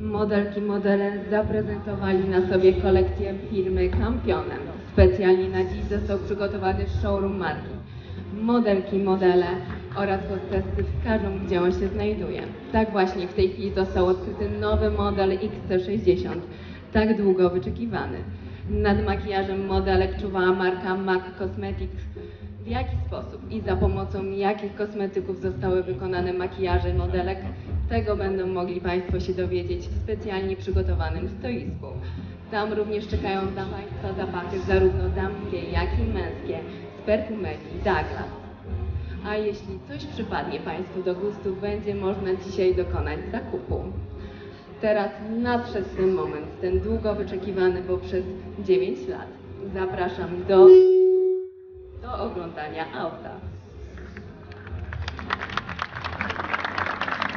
Modelki modele zaprezentowali na sobie kolekcję firmy Kampionem. Specjalnie na dziś został przygotowany showroom marki. Modelki modele oraz hostessy wskażą, gdzie on się znajduje. Tak właśnie w tej chwili został odkryty nowy model XT60, tak długo wyczekiwany. Nad makijażem modelek czuwała marka MAC Cosmetics. W jaki sposób i za pomocą jakich kosmetyków zostały wykonane makijaże modelek, tego będą mogli Państwo się dowiedzieć w specjalnie przygotowanym stoisku. Tam również czekają na Państwa zapachy zarówno damskie, jak i męskie z perfumerii Douglas. A jeśli coś przypadnie Państwu do gustu, będzie można dzisiaj dokonać zakupu. Teraz nadszedł ten moment, ten długo wyczekiwany, bo przez 9 lat. Zapraszam do, do oglądania auta.